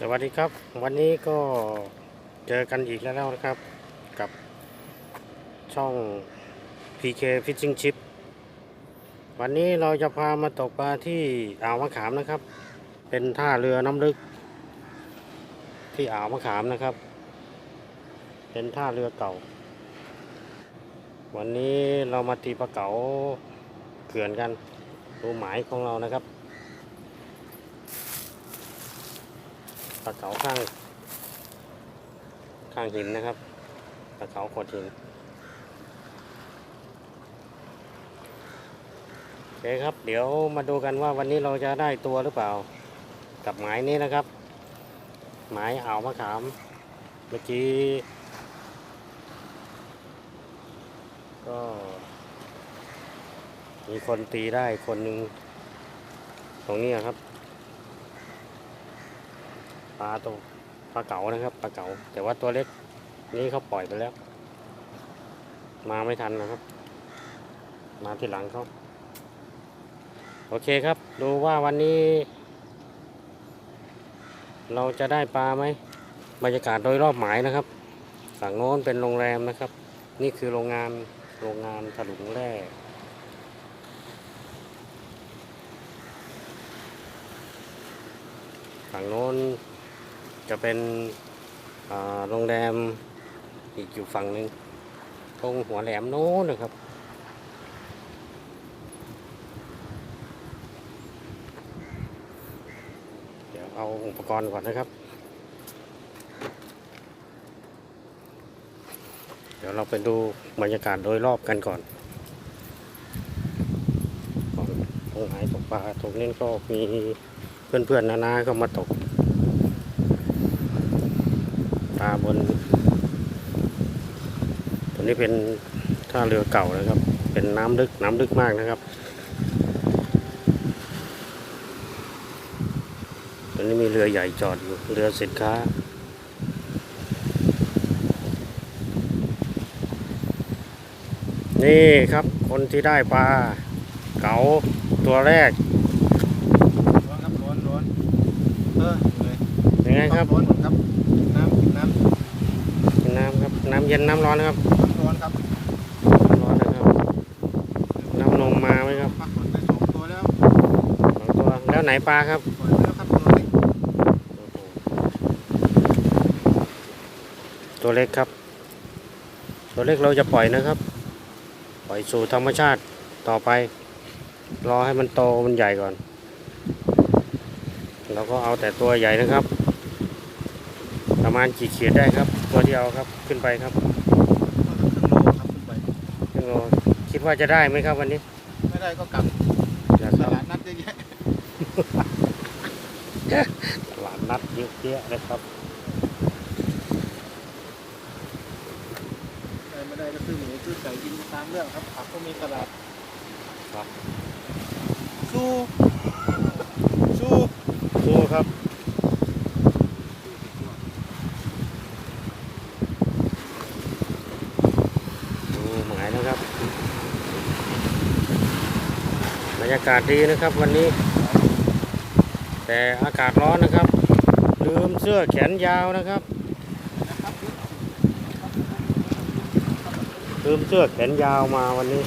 สวัสดีครับ วันนี้ก็เจอกันอีกแล้วนะครับ กับช่อง PK Fishing Chip วันนี้เราจะพามาตกปลาที่อ่าวมะขามนะครับ เป็นท่าเรือน้ำลึก ที่อ่าวมะขามนะครับ เป็นท่าเรือเก่า วันนี้เรามาตีปลาเก๋าเขื่อนกัน ดูหมายของเรานะครับ ปลาเกาข้าง ข้างหินนะครับปลาเกาขดหินโอเคครับ เดี๋ยวมาดูกันว่าวันนี้เราจะได้ตัวหรือเปล่า กับหมายนี้นะครับ หมายอ่าวมะขาม เมื่อกี้ ก็มีคนตีได้คนหนึ่งตรงนี้ครับ ปลาตัวปลาเก๋านะครับปลาเก๋าแต่ว่าตัวเล็กนี้เขาปล่อยไปแล้ว มาไม่ทันนะครับ มาที่หลังเขาโอเคครับ ดูว่าวันนี้ เราจะได้ปลาไหมบรรยากาศโดยรอบหมายนะครับฝั่งโน้นเป็นโรงแรมนะครับ นี่คือโรงงานโรงงานถลุงแร่ฝั่งโน้น จะเป็นโรงแรมอีกอยู่ฝั่งหนึ่งตรงหัวแหลมโน้นนะครับ เดี๋ยวเอาอุปกรณ์ก่อนนะครับ เดี๋ยวเราไปดูบรรยากาศโดยรอบกันก่อนตรงไหนตกปลาตรงนี้ก็มีเพื่อนๆนานาๆก็มาตก ปลาบนตัวนี้เป็นท่าเรือเก่านะครับ เป็นน้ำลึกน้ำลึกมากนะครับตัวนี้มีเรือใหญ่จอดอยู่เรือสินค้านี่ครับคนที่ได้ปลาเก๋าตัวแรกร้อนครับร้อนร้อนเออ ไงครับ ร้อนหมดครับ น้ำกินน้กินน้ำครับ น้ำเย็นน้ำร้อนนะครับำร้อนครับร้อนนะครับ น้ำนมมาไหมครับปักหมดไปสองตัวแล้วสองตัวแล้วไหนปลาครับปล่อยไปแล้วครับตัวเล็กตัวเล็กครับ ตัวเล็กเราจะปล่อยนะครับ ปล่อยสู่ธรรมชาติต่อไป รอให้มันโตมันใหญ่ก่อน เราก็เอาแต่ตัวใหญ่นะครับ ประมาณกี่ขีดได้ครับ ตัวที่เอาครับขึ้นไปครับตัวละครึ่งโลครับขึ้นไปครึ่งโลคิดว่าจะได้ไหมครับวันนี้ไม่ได้ก็กลับจะตครับลาดนัดเยอะแยะตลาดนัดเยอะแยะนะครับได้ไม่ได้ก็ซื้อหมูซื้อไก่กินตามเรื่องครับผักก็มีตลาดครับสู้สู้สู้ครับ ดูหมายนะครับ บ รยากาศดีนะครับวันนี้ แต่อากาศร้อนนะครับ ลืมเสื้อแขนยาวนะครับ ลืมเสื้อแขนยาวมาวันนี้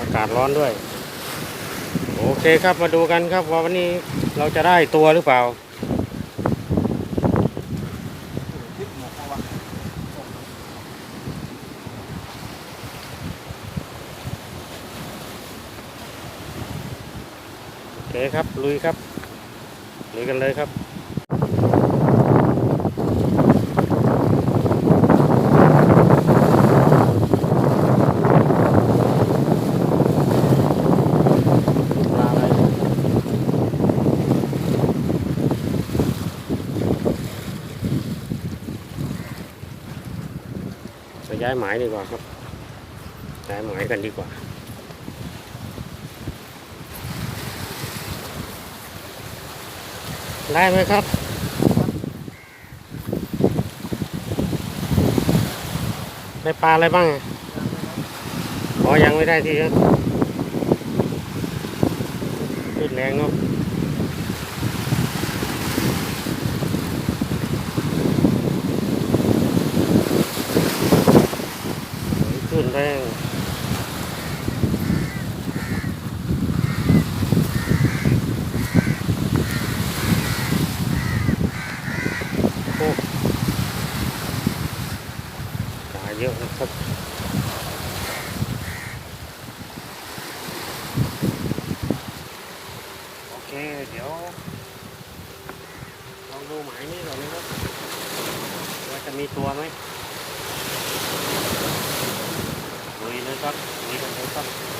อากาศร้อนด้วย โอเคครับมาดูกันครับว่าวันนี้เราจะได้ตัวหรือเปล่า ทิศหมอกเอาวะ โอ เคครับ ลุยครับ ลุยกันเลยครับปลาอะไรจะย้ายหมายดีกว่าครับย้ายหมายกันดีกว่า ได้ไหมครับ ได้ปลาอะไรบ้างออยังไม่ได้ทีครับขึ้นแรงเนาะขึ้นแรง ครับ โอเค เดี๋ยว ลองดูหมายนี้ก่อนนะครับ ว่าจะมีตัวไหมลุยเลยครับลุยกันเลยครับ